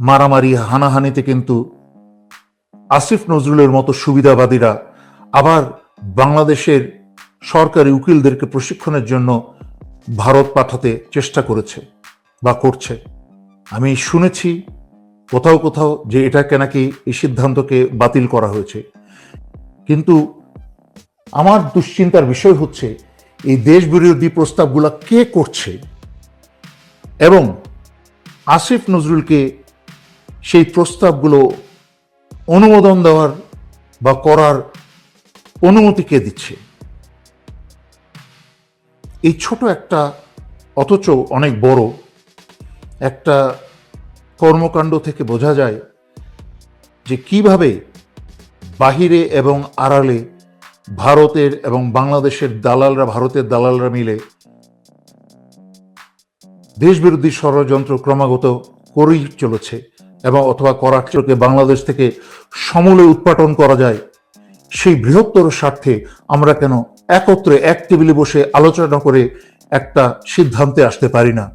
মারামারি, হানাহানিতে কিন্তু আসিফ নজরুলের মতো সুবিধাবাদীরা আবার বাংলাদেশের সরকারি উকিলদেরকে প্রশিক্ষণের জন্য ভারত পাঠাতে চেষ্টা করেছে বা করছে। আমি শুনেছি কোথাও কোথাও যে এটাকে নাকি এই সিদ্ধান্তকে বাতিল করা হয়েছে। কিন্তু আমার দুশ্চিন্তার বিষয় হচ্ছে, এই দেশ বিরোধী প্রস্তাবগুলো কে করছে? এবং আসিফ নজরুলকে সেই প্রস্তাবগুলো অনুমোদন দেওয়ার বা করার অনুমতি কে দিচ্ছে? এই ছোট একটা, অথচ অনেক বড়, একটা কর্মকাণ্ড থেকে বোঝা যায় যে কীভাবে বাহিরে এবং আড়ালে ভারতের এবং বাংলাদেশের দালালরা, ভারতের দালালরা মিলে দেশবিরোধী ষড়যন্ত্র ক্রমাগত করেই চলেছে। এবং অথবা করার চোখে বাংলাদেশ থেকে সমূলে উৎপাটন করা যায়, সেই বৃহত্তর স্বার্থে আমরা কেন একত্রে এক টেবিলে বসে আলোচনা করে একটা সিদ্ধান্তে আসতে পারি না।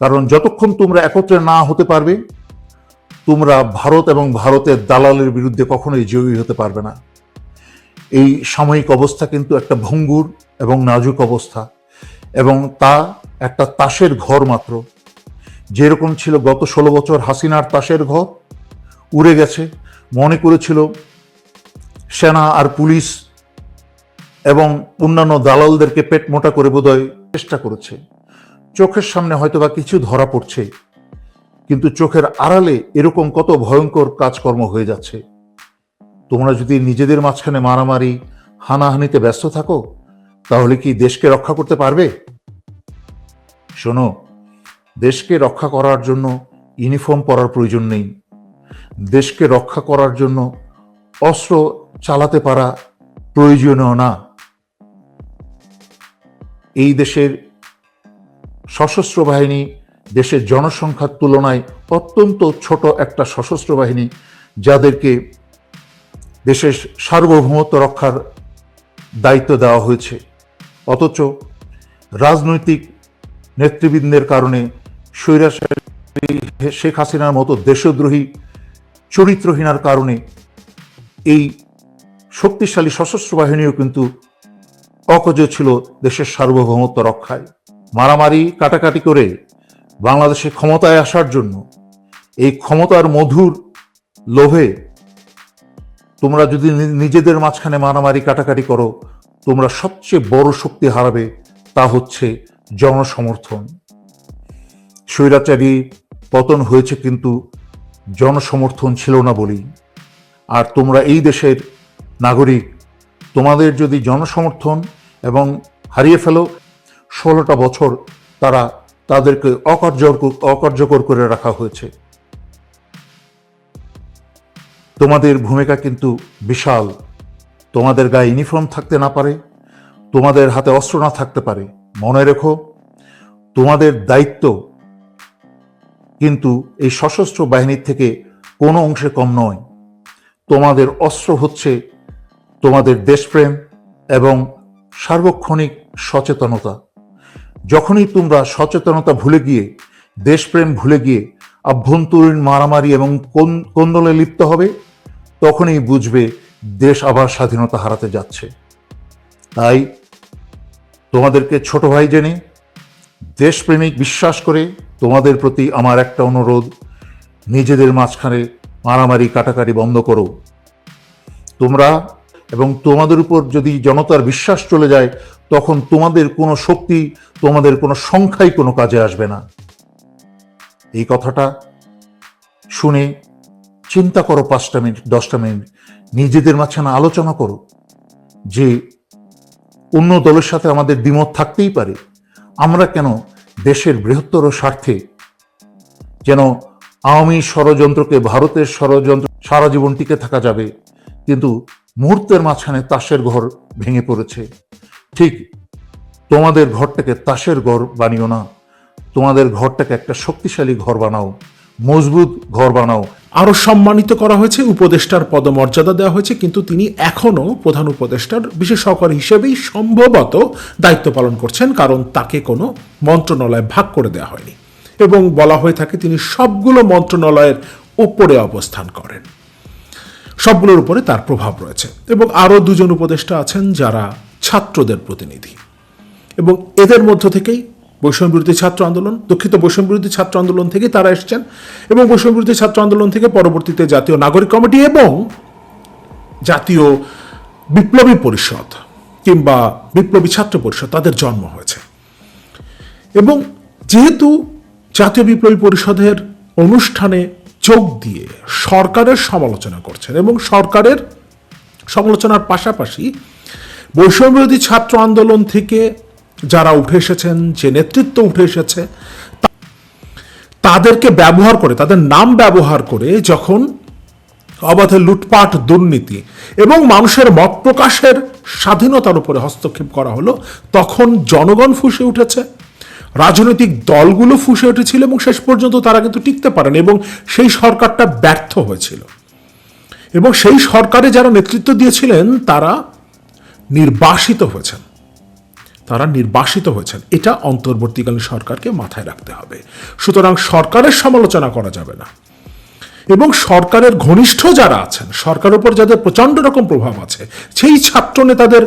কারণ যতক্ষণ তোমরা একত্রে না হতে পারবে, তোমরা ভারত এবং ভারতের দালালের বিরুদ্ধে কখনোই জয়ী হতে পারবে না। এই সাময়িক অবস্থা কিন্তু একটা ভঙ্গুর এবং নাজুক অবস্থা এবং তা একটা তাসের ঘর মাত্র। যেরকম ছিল গত ষোলো বছর হাসিনার তাসের ঘর, উড়ে গেছে। মনে করেছিল সেনা আর পুলিশ এবং অন্যান্য দালালদেরকে পেট মোটা করে বোধহয় চেষ্টা করেছে। চোখের সামনে হয়তোবা কিছু ধরা পড়ছে, কিন্তু চোখের আড়ালে এরকম কত ভয়ঙ্কর কাজকর্ম হয়ে যাচ্ছে। তোমরা যদি নিজেদের মাঝখানে মারামারি, হানাহানিতে ব্যস্ত থাকো, তাহলে কি দেশকে রক্ষা করতে পারবে? শোনো দেশকে রক্ষা করার জন্য ইউনিফর্ম পরার প্রয়োজন নেই। দেশকে রক্ষা করার জন্য অস্ত্র চালাতে পারা প্রয়োজনীয় না। এই দেশের সশস্ত্র বাহিনী দেশের জনসংখ্যার তুলনায় অত্যন্ত ছোট একটা সশস্ত্র বাহিনী যাদেরকে দেশের সার্বভৌমত্ব রক্ষার দায়িত্ব দেওয়া হয়েছে। অথচ রাজনৈতিক নেতৃবৃন্দের কারণে স্বৈরাচারী শেখ হাসিনার মতো দেশদ্রোহী, চরিত্রহীনার কারণে এই শক্তিশালী সশস্ত্র বাহিনীও কিন্তু অকজ ছিল দেশের সার্বভৌমত্ব রক্ষায়। মারামারি, কাটাকাটি করে বাংলাদেশে ক্ষমতায় আসার জন্য এই ক্ষমতার মধুর লোভে তোমরা যদি নিজেদের মাঝখানে মারামারি, কাটাকাটি করো, তোমরা সবচেয়ে বড় শক্তি হারাবে তা হচ্ছে জনসমর্থন। স্বৈরাচারী পতন হয়েছে কিন্তু জনসমর্থন ছিল না বলেই। আর তোমরা এই দেশের নাগরিক, তোমাদের যদি জনসমর্থন এবং হারিয়ে ফেলো, ষোলোটা বছর তারা তাদেরকে অকার্যকর অকার্যকর করে রাখা হয়েছে। তোমাদের ভূমিকা কিন্তু বিশাল। তোমাদের গায়ে ইউনিফর্ম থাকতে না পারে, তোমাদের হাতে অস্ত্র না থাকতে পারে। মনে রেখো, তোমাদের দায়িত্ব কিন্তু এই সশস্ত্র বাহিনীর থেকে কোনো অংশে কম নয়। তোমাদের অস্ত্র হচ্ছে তোমাদের দেশপ্রেম এবং সার্বক্ষণিক সচেতনতা। যখনই তোমরা সচেতনতা ভুলে গিয়ে, দেশপ্রেম ভুলে গিয়ে আভ্যন্তরীণ মারামারি এবং কোন- কোন্দলে লিপ্ত হবে, তখনই বুঝবে দেশ আবার স্বাধীনতা হারাতে যাচ্ছে। তাই তোমাদেরকে ছোট ভাই জেনে দেশপ্রেমিক বিশ্বাস করে তোমাদের প্রতি আমার একটা অনুরোধ, নিজেদের মাঝখানে মারামারি কাটাকাটি বন্ধ করো। তোমরা এবং তোমাদের উপর যদি জনতার বিশ্বাস চলে যায়, তখন তোমাদের কোনো শক্তি, তোমাদের কোনো সংখ্যাই কোনো কাজে আসবে না। এই কথাটা শুনে চিন্তা করো পাঁচটা মিনিট, দশটা মিনিট। নিজেদের মাঝখানে আলোচনা করো যে অন্য দলের সাথে আমাদের দ্বিমত থাকতেই পারে। আমরা কেন দেশের বৃহত্তর স্বার্থে যেন আওয়ামী ষড়যন্ত্রকে ভারতের ষড়যন্ত্র সারা জীবন টিকে থাকা যাবে, কিন্তু মুহূর্তের মাঝখানে তাসের ঘর ভেঙে পড়েছে। ঠিক তোমাদের ঘরটাকে তাসের ঘর বানিও না, তোমাদের ঘরটাকে একটা শক্তিশালী ঘর বানাও। মজবুত ঘর বানাও। আরও সম্মানিত করা হয়েছে উপদেষ্টার পদমর্যাদা দেওয়া হয়েছে, কিন্তু তিনি এখনও প্রধান উপদেষ্টার বিশেষ সহকারী হিসেবেই সম্ভবত দায়িত্ব পালন করছেন, কারণ তাকে কোনো মন্ত্রণালয় ভাগ করে দেওয়া হয়নি। এবং বলা হয়ে থাকে তিনি সবগুলো মন্ত্রণালয়ের ওপরে অবস্থান করেন। সবগুলোর উপরে তার প্রভাব রয়েছে এবং আরও দুজন উপদেষ্টা আছেন যারা ছাত্রদের প্রতিনিধি। এবং এদের মধ্য থেকেই বৈষম্য বিরোধী ছাত্র আন্দোলন, দুঃখিত, বৈষম্য বিরোধী ছাত্র আন্দোলন থেকে তারা এসেছেন এবং বৈষম্য বিরোধী ছাত্র আন্দোলন থেকে পরবর্তীতে জাতীয় নাগরিক কমিটি এবং জাতীয় বিপ্লবী পরিষদ কিংবা বিপ্লবী ছাত্র পরিষদ, তাদের জন্ম হয়েছে। এবং যেহেতু জাতীয় বিপ্লবী পরিষদের অনুষ্ঠানে যোগ দিয়ে সরকারের সমালোচনা করছেন এবং সরকারের সমালোচনার পাশাপাশি বৈষম্য বিরোধী ছাত্র আন্দোলন থেকে যারা উঠে এসেছেন, যে নেতৃত্ব উঠে এসেছে তাদেরকে ব্যবহার করে, তাদের নাম ব্যবহার করে যখন অবাধে লুটপাট, দুর্নীতি এবং মানুষের মত প্রকাশের স্বাধীনতার উপরে হস্তক্ষেপ করা হলো, তখন জনগণ ফুসে উঠেছে, রাজনৈতিক দলগুলো ফুসে উঠেছিল এবং শেষ পর্যন্ত তারা কিন্তু টিকতে পারেন এবং সেই সরকারটা ব্যর্থ হয়েছিল। এবং সেই সরকারে যারা নেতৃত্ব দিয়েছিলেন, তারা নির্বাসিত হয়েছেন। তারা নির্বাসিত হয়েছেন। এটা অন্তর্বর্তীকালীন সরকারকে মাথায় রাখতে হবে। সুতরাং সরকারের সমালোচনা করা যাবে না। এবং সরকারের ঘনিষ্ঠ যারা আছেন, সরকার উপর যাদের প্রচণ্ড রকম প্রভাব আছে, সেই ছাত্র নেতাদের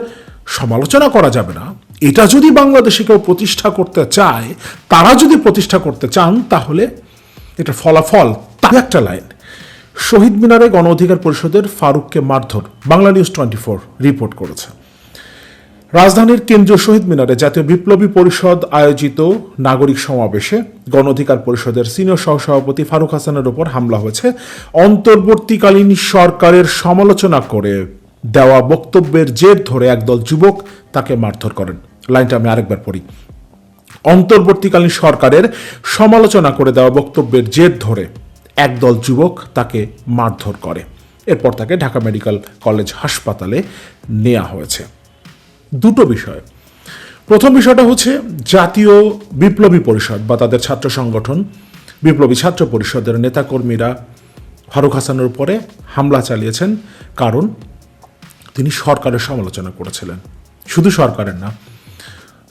সমালোচনা করা যাবে না। এটা যদি বাংলাদেশে কেউ প্রতিষ্ঠা করতে চায়, তারা যদি প্রতিষ্ঠা করতে চান, তাহলে এটা ফলাফল তার একটা লাইন। শহীদ মিনারে গণ অধিকার পরিষদের ফারুককে মারধর Bangla news twenty four report করেছে। রাজধানীর কেন্দ্রীয় শহীদ মিনারে জাতীয় বিপ্লবী পরিষদ আয়োজিত নাগরিক সমাবেশে গণ অধিকার পরিষদের সিনিয়র সহসভাপতি ফারুক হাসানের উপর হামলা হয়েছে। অন্তর্বর্তীকালীন সরকারের সমালোচনা করে দেওয়া বক্তব্যের জের ধরে একদল যুবক তাকে মারধর করেন। লাইনটা আমি আরেকবার পড়ি। অন্তর্বর্তীকালীন সরকারের সমালোচনা করে দেওয়া বক্তব্যের জের ধরে একদল যুবক তাকে মারধর করে। এরপর তাকে ঢাকা মেডিকেল কলেজ হাসপাতালে নেওয়া হয়েছে। দুটো বিষয়। প্রথম বিষয়টা হচ্ছে জাতীয় বিপ্লবী পরিষদ বা তাদের ছাত্র সংগঠন। বিপ্লবী ছাত্র পরিষদের নেতাকর্মীরা ফারুক হাসানের উপরে হামলা চালিয়েছেন কারণ তিনি সরকারের সমালোচনা করেছিলেন। শুধু সরকারের না,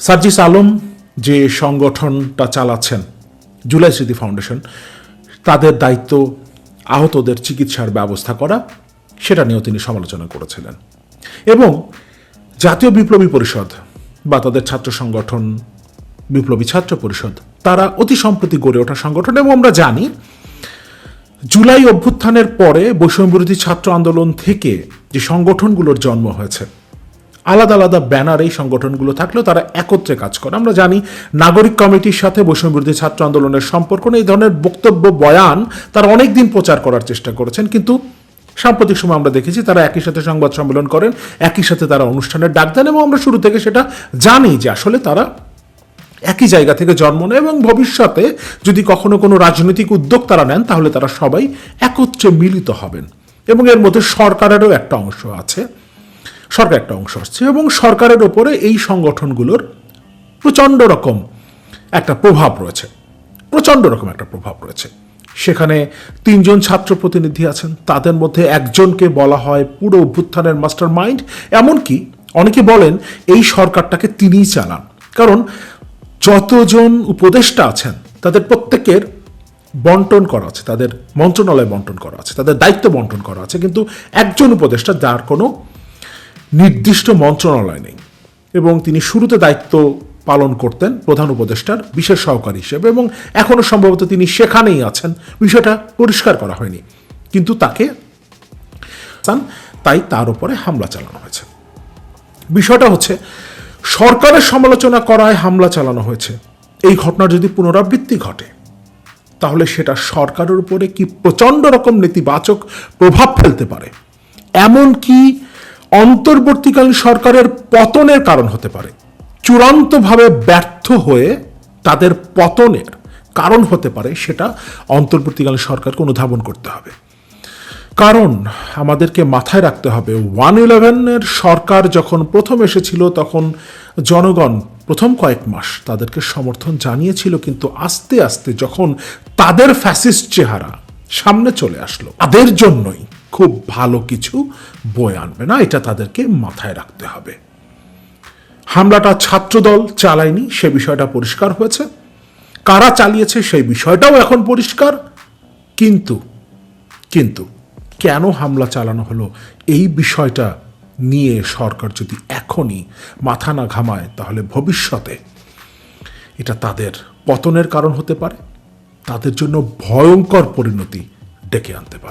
সার্জিস আলম যে সংগঠনটা চালাচ্ছেন, জুলাই স্মৃতি ফাউন্ডেশন, তাদের দায়িত্ব আহতদের চিকিৎসার ব্যবস্থা করা, সেটা নিয়েও তিনি সমালোচনা করেছিলেন। এবং জাতীয় বিপ্লবী পরিষদ বা তাদের ছাত্র সংগঠন, বিপ্লবী ছাত্র পরিষদ, তারা অতি সম্প্রতি গড়ে ওঠা সংগঠন এবং আমরা জানি জুলাই অভ্যুত্থানের পরে বৈষম্য বিরোধী ছাত্র আন্দোলন থেকে যে সংগঠনগুলোর জন্ম হয়েছে, আলাদা আলাদা ব্যানার এই সংগঠনগুলো থাকলেও তারা একত্রে কাজ করে। আমরা জানি নাগরিক কমিটির সাথে বৈষম্য বিরোধী ছাত্র আন্দোলনের সম্পর্ক এই ধরনের বক্তব্য, বয়ান তারা অনেক দিন প্রচার করার চেষ্টা করেছেন, কিন্তু সাম্প্রতিক সময় আমরা দেখেছি তারা একই সাথে সংবাদ সম্মেলন করেন, একই সাথে তারা অনুষ্ঠানের ডাক দেন এবং আমরা শুরু থেকে সেটা জানি যে আসলে তারা একই জায়গা থেকে জন্ম নেয় এবং ভবিষ্যতে যদি কখনো কোনো রাজনৈতিক উদ্যোগ তারা নেন, তাহলে তারা সবাই একত্রে মিলিত হবেন। এবং এর মধ্যে সরকারেরও একটা অংশ আছে, সরকার একটা অংশ আসছে এবং সরকারের ওপরে এই সংগঠনগুলোর প্রচণ্ড রকম একটা প্রভাব রয়েছে, প্রচণ্ড রকম একটা প্রভাব রয়েছে। সেখানে তিনজন ছাত্র প্রতিনিধি আছেন। তাদের মধ্যে একজনকে বলা হয় পুরো অভ্যুত্থানের মাস্টার মাইন্ড এমনকি অনেকে বলেন এই সরকারটাকে তিনিই চালান। কারণ যতজন উপদেষ্টা আছেন, তাদের প্রত্যেকের বন্টন করা আছে। তাদের মন্ত্রণালয় বন্টন করা আছে। তাদের দায়িত্ব বন্টন করা আছে। কিন্তু একজন উপদেষ্টা যার কোনো নির্দিষ্ট মন্ত্রণালয় নেই এবং তিনি শুরুতে দায়িত্ব পালন করতেন প্রধান উপদেষ্টার বিশেষ সহকারী হিসেবে এবং এখনও সম্ভবত তিনি সেখানেই আছেন। বিষয়টা পরিষ্কার করা হয়নি। কিন্তু তাকে তাই তার উপরে হামলা চালানো হয়েছে। বিষয়টা হচ্ছে, সরকারের সমালোচনা করায় হামলা চালানো হয়েছে। এই ঘটনার যদি পুনরাবৃত্তি ঘটে, তাহলে সেটা সরকারের উপরে কি প্রচণ্ড রকম নেতিবাচক প্রভাব ফেলতে পারে? এমন কি অন্তর্বর্তীকালীন সরকারের পতনের কারণ হতে পারে? চূড়ান্তভাবে ব্যর্থ হয়ে তাদের পতনের কারণ হতে পারে সেটা অন্তর্বর্তীকালীন সরকারকে অনুধাবন করতে হবে। কারণ আমাদেরকে মাথায় রাখতে হবে, ওয়ান ইলেভেনের সরকার যখন প্রথম এসেছিল তখন জনগণ প্রথম কয়েক মাস তাদেরকে সমর্থন জানিয়েছিল, কিন্তু আস্তে আস্তে যখন তাদের ফ্যাসিস্ট চেহারা সামনে চলে আসলো, তাদের জন্যই খুব ভালো কিছু বয়ে আনবে না, এটা তাদেরকে মাথায় রাখতে হবে। হামলাটা ছাত্রদল চালায়নি, সে বিষয়টা পরিষ্কার হয়েছে। কারা চালিয়েছে সেই বিষয়টাও এখন পরিষ্কার। কিন্তু কিন্তু কেন হামলা চালানো হলো? এই বিষয়টা নিয়ে সরকার যদি এখনই মাথা না ঘামায়, তাহলে ভবিষ্যতে এটা তাদের পতনের কারণ হতে পারে। তাদের জন্য ভয়ঙ্কর পরিণতি ডেকে আনতে পারে।